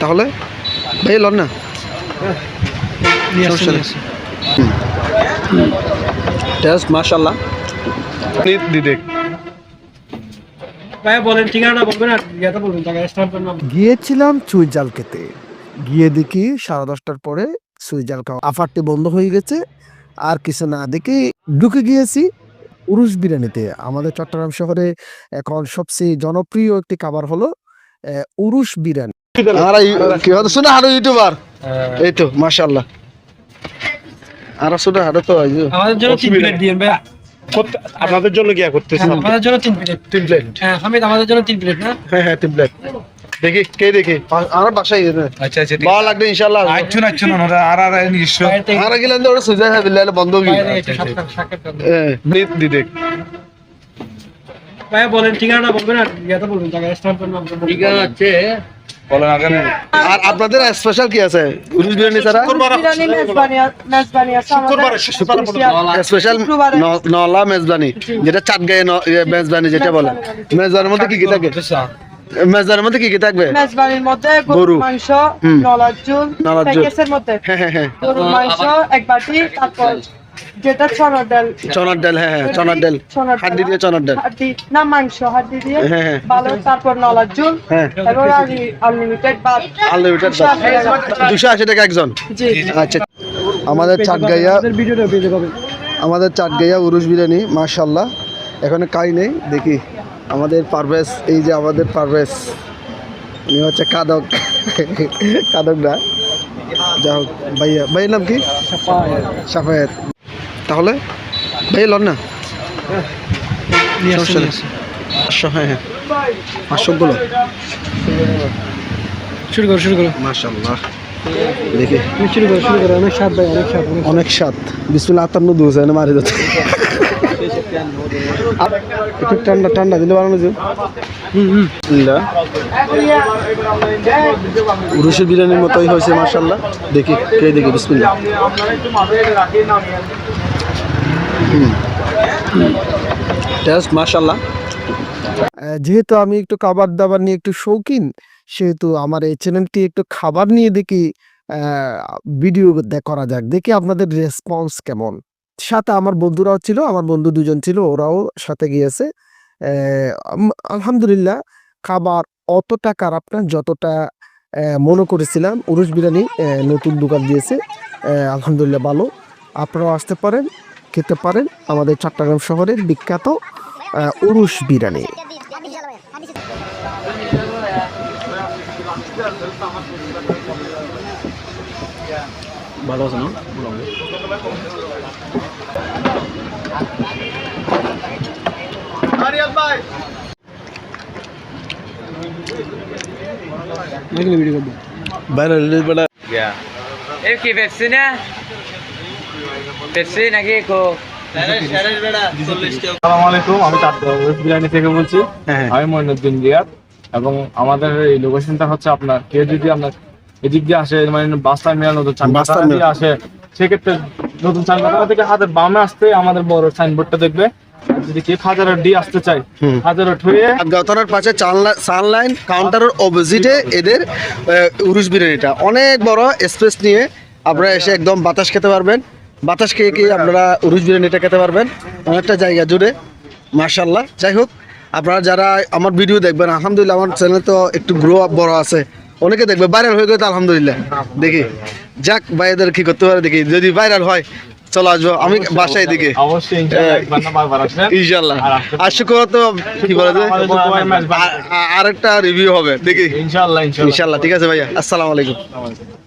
তাহলে ভাই লন না। টেস্ট মাশাল্লাহ দিদি। ভাইয়া বলেন ঠিকানাটা বলবেন আর ইয়েটা বলবেন টাকা স্টাম্পের নাম গিয়েছিলাম সুই জাল খেতে গিয়ে দেখি সাড়ে দশটার পরে সুই জাল খাওয়া আফারটি বন্ধ হয়ে গেছে। আর কিছু না দেখে ঢুকে গিয়েছি উরুস বিরিয়ানিতে। আমাদের চট্টগ্রাম শহরে এখন সবচেয়ে জনপ্রিয় একটি খাবার হলো উরুস বিরিয়ানি। আর কি হতো শুনে হারো ইউটিউবার। এই তো মাশাল্লাহ আর শুনে হারো তো আমাদের জন্য তিন প্লেট দিন ভাইয়া। আপনাদের জন্য কি করতেছি? হ্যাঁ, আমাদের জন্য তিন প্লেট তিন প্লেট হ্যাঁ হামিদ আমাদের জন্য তিন প্লেট না? হ্যাঁ হ্যাঁ তিন প্লেট দেখি কে দেখি? আমার বাসায় আচ্ছা আচ্ছা ভালো লাগবে ইনশাল্লাহ আচ্ছু না না আর আর নিজস্ব। আর গেলেন তো ওরা সুজা হ্যাঁ বিল্লাহ বন্ধ কি? বাইরে থেকে সাক্ষাৎ- সাক্ষাৎ করবেন। হ্যাঁ দিদি ভাইয়া বলেন ঠিকানাটা বলবেন আর ইয়েটা বলবেন জায়গা টাকা স্টাম্পের নাম বলবেন। বলেন আগে আর আপনাদের স্পেশাল কি আছে? উরুস বিরিয়ানি ছাড়া? স্পেশাল নলা মেজবানি যেটা চাটগায়ে ন- ইয়ে, মেজবানি যেটা বলে। মেজবানির মধ্যে কি কি থাকে? মেজবানির মধ্যে কি কি থাকবে? মেজবানির মধ্যে গরু। মাংস নলার ঝুল নলার ঝোল। মধ্যে। হ্যাঁ হ্যাঁ হ্যাঁ। গরুর মাংস এক বাটি তারপর যেটা চনার ডাল। চনার ডাল হ্যাঁ হ্যাঁ চনার ডাল। হাড্ডি দিয়ে চনার ডাল। হাড্ডি না মাংস হাড্ডি দিয়ে। হ্যাঁ, হ্যাঁ। ভালো তারপর নলার ঝুল। হ্যাঁ। এবং আনলিমিটেড ভাত। আনলিমিটেড দুশো আশি টাকা। একজন? জি। আচ্ছা। আমাদের চাটগাইয়া আমাদের ভিডিওটা পেয়ে পাবেন আমাদের চাটগাইয়া উরুস বিরিয়ানি মাশাল্লাহ এখানে কাই নেই দেখি। আমাদের পারভেজ এই যে আমাদের পারভেজ উনি হচ্ছে কাদক। কাদক না যা হোক ভাইয়া ভাইয়ের নাম কি? সাফায়েত। তাহলে ভাই লন না। পাঁচশো হ্যাঁ হ্যাঁ। পাঁচশোগুলো। শুরু করো শুরু করো। মাশাল্লাহ দেখি। শুরু করো শুরু করো। অনেক স্বাদ ভাই অনেক স্বাদ অনেক স্বাদ। বিসমিল্লাহ এনে মারি যাচ্ছে একটু ঠান্ডা ঠান্ডা দিলে বানানো বিসমিল্লাহ উরুশের বিরিয়ানির মতোই হয়েছে মার্শাল্লাহ দেখি কে দেখি বিসমিল্লাহ। টেস্ট মার্শাল্লাহ যেহেতু আমি একটু খাবার দাবার নিয়ে একটু শৌখিন সেহেতু আমার এই চ্যানেলটি একটু খাবার নিয়ে দেখি ভিডিও করা যাক। দেখি আপনাদের রেসপন্স কেমন। সাথে আমার বন্ধুরাও ছিল, আমার বন্ধু দুজন ছিল, ওরাও সাথে গিয়েছে। আলহামদুলিল্লাহ, খাবার অতটা খারাপ না, যতটা মনে করেছিলাম। উরুস বিরিয়ানি নতুন দোকান দিয়েছে। আলহামদুলিল্লাহ ভালো। আপনারাও আসতে পারেন, খেতে পারেন। আমাদের চট্টগ্রাম শহরের বিখ্যাত উরুস বিরিয়ানি। ভালো আছে না এগুলো ভিডিও করবেন বাইরে বেড়া এ কি পেপসি না পেপসি নাকি কো আসসালামু আলাইকুম আমি বিরিয়ানি থেকে বলছি। হ্যাঁ আমি মইনুদ্দিন রিয়াদ এবং আমাদের এই লোকেশনটা হচ্ছে আপনার কেউ যদি আপনার এদিক দিয়ে আসে মানে নতুন দিয়ে আসে সেক্ষেত্রে নতুন চানবাসা থেকে হাতের বামে আসতে আমাদের বড় সাইনবোর্ডটা দেখবে। যদি কেউ হাজার ডি আসতে চাই হুম। হাজার পাশে সানলাইন কাউন্টারের অপোজিটে এদের আহ, বিরিয়ানিটা। অনেক বড় স্পেস নিয়ে আপনারা এসে একদম বাতাস খেতে পারবেন। বাতাস খেয়ে খেয়ে আপনারা উরুস বিরিয়ানিটা খেতে পারবেন। অনেকটা জায়গা জুড়ে। মার্শাল্লাহ যাই হোক আপনারা যারা আমার ভিডিও দেখবেন আলহামদুলিল্লাহ আমার চ্যানেল তো একটু গ্রো আপ বড় আছে। অনেকে দেখবে ভাইরাল হয়ে গেলে আলহামদুলিল্লাহ। দেখি। যাক ভাইদের কি করতে পারে দেখি। যদি ভাইরাল হয় চলো আসব। আমি বাসায় দিকে ইনশাল্লাহ আর শুক্রবার তো কি বলে আরেকটা রিভিউ হবে দেখি। ইনশাআল্লাহ ইনশাআল্লাহ ইনশাল্লাহ ঠিক আছে ভাইয়া। আসসালাম আলাইকুম।